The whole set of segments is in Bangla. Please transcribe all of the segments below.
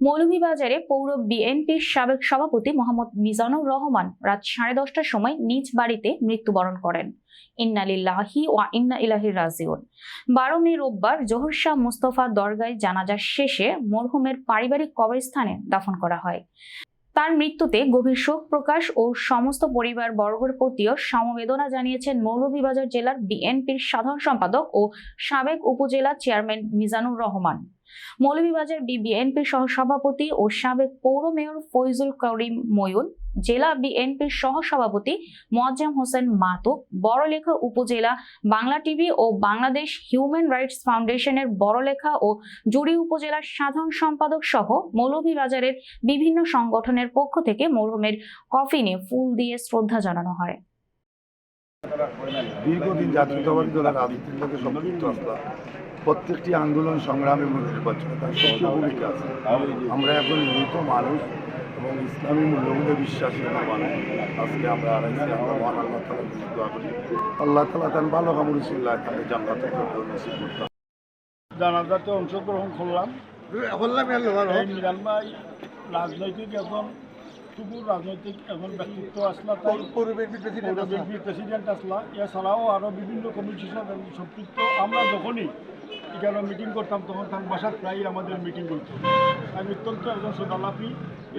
মৌলভীবাজারে পৌর বিএনপির সাবেক সভাপতি মোহাম্মদ মিজানুর রহমান রাত সাড়ে দশটার সময় নিজ বাড়িতে মৃত্যুবরণ করেন। ইন্নালিল্লাহি ওয়া ইন্না ইলাহি রাজিউন। বারো মে রোববার জোহর শাহ মুস্তফা দরগায় জানাজা শেষে মরহুমের পারিবারিক কবরস্থানে দাফন করা হয়। তার মৃত্যুতে গভীর শোক প্রকাশ ও সমস্ত পরিবার বর্গের প্রতিও সমবেদনা জানিয়েছেন মৌলভীবাজার জেলার বিএনপির সাধারণ সম্পাদক ও সাবেক উপজেলা চেয়ারম্যান মিজানুর রহমান। মৌলভীবাজার বিএনপির সহসভাপতি ও সাবেক পৌর মেয়র ফৈজুল করিম ময়ুন জেলা বিএনপির সহসভাপতি মোয়াজ্জেম হোসেন মাতুক, বড়লেখা উপজেলা বাংলা টিভি ও বাংলাদেশ হিউম্যান রাইটস ফাউন্ডেশনের বড়লেখা ও জুড়ি উপজেলার সাধারণ সম্পাদক সহ মৌলভীবাজারের বিভিন্ন সংগঠনের পক্ষ থেকে মরহুমের কফিনে ফুল দিয়ে শ্রদ্ধা জানানো হয়। দীর্ঘদিন জাতীয়তাবাদী দলের রাজনীতির লোকে সম্পৃক্ত আসলাম প্রত্যেকটি আন্দোলন সংগ্রামে এবং নির্বাচনে তার সক্রিয় ভূমিকা আছে। আমরা এখন মৃত মানুষ এবং ইসলামী মূল্যবোধে বিশ্বাসী মানুষ। আজকে আমরা আড়াইছি আমরা মহান আল্লাহ তালা দোয়া করি। আল্লাহ তালা তার ভালো কামড়িসিল্লাহ তাকে জান্নাত নসিব করতাম জানাজাতে অংশগ্রহণ করলাম। মিরান ভাই রাজনৈতিক এখন টুকুর রাজনৈতিক এখন ব্যক্তিত্ব আসলা তাই। প্রেসিডেন্ট আসলা। এছাড়াও আরও বিভিন্ন কমিটির সাথে সম্পৃক্ত। আমরা যখনই এখানে মিটিং করতাম তখন তার বাসার প্রায়ই আমাদের মিটিং করত আমি অত্যন্ত একজন সদালাপি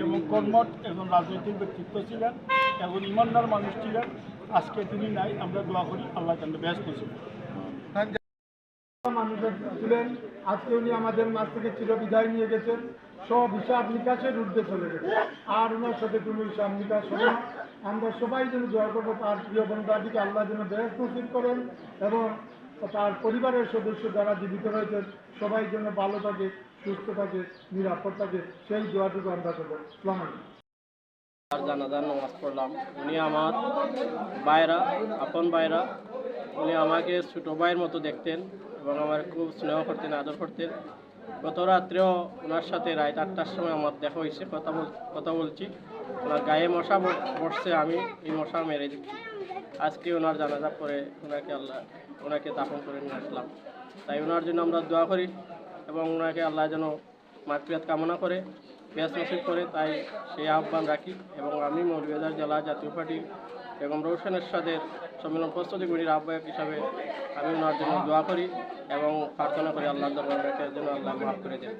এবং কর্মঠ একজন রাজনৈতিক ব্যক্তিত্ব ছিলেন এবং ইমানদার মানুষ ছিলেন। আজকে তিনি নাই আমরা দোয়া করি আল্লাহ তাকে ব্যস্ত ছিলেন। মানুষের ছিলেন আজকে উনি আমাদের মাছ থেকে চির বিদায় নিয়ে গেছেন। সব হিসাব নিকাশের ঊর্ধ্বে চলে গেছে। আর ওনার সাথে কোনো হিসাব নিকাশ হবে না। আমরা সবাই যেন দোয়া করব তার প্রিয় বন্ধাদিকে আল্লাহ যেন বেশ নসিব করেন এবং তার পরিবারের সদস্য যারা জীবিত রয়েছেন, সবাই যেন ভালো থাকে, সুস্থ থাকে, নিরাপদ থাকে, সেই দোয়াটুকু আমরা করব। সালাম আর জানাজার নামাজ পড়লাম। উনি আমার ভাইরা, আপন ভাইরা। উনি আমাকে ছোটো ভাইয়ের মতো দেখতেন এবং আমার খুব স্নেহ করতেন, আদর করতেন। গত রাত্রেও ওনার সাথে রাত আটটার সময় আমার দেখা হয়েছে। কথা বল, কথা বলছি। ওনার গায়ে মশা বসছে, আমি এই মশা মেরে দিচ্ছি। আজকে ওনার জানাজা পরে ওনাকে আল্লাহ, ওনাকে দাফন করে নিয়ে আসলাম। তাই ওনার জন্য আমরা দোয়া করি এবং ওনাকে আল্লাহ যেন মাতৃয়াত কামনা করে ব্যাস নসিব করে, তাই সেই আহ্বান রাখি এবং আমি মৌলভীবাজার জেলা জাতীয় পার্টি বেগম রৌশন এরশাদের সম্মেলন প্রস্তুতি কমিটির আহ্বায়ক হিসাবে আমি ওনার জন্য দোয়া করি এবং প্রার্থনা করি আল্লাহ দরবারের জন্য আল্লাহ মাফ করে দেন।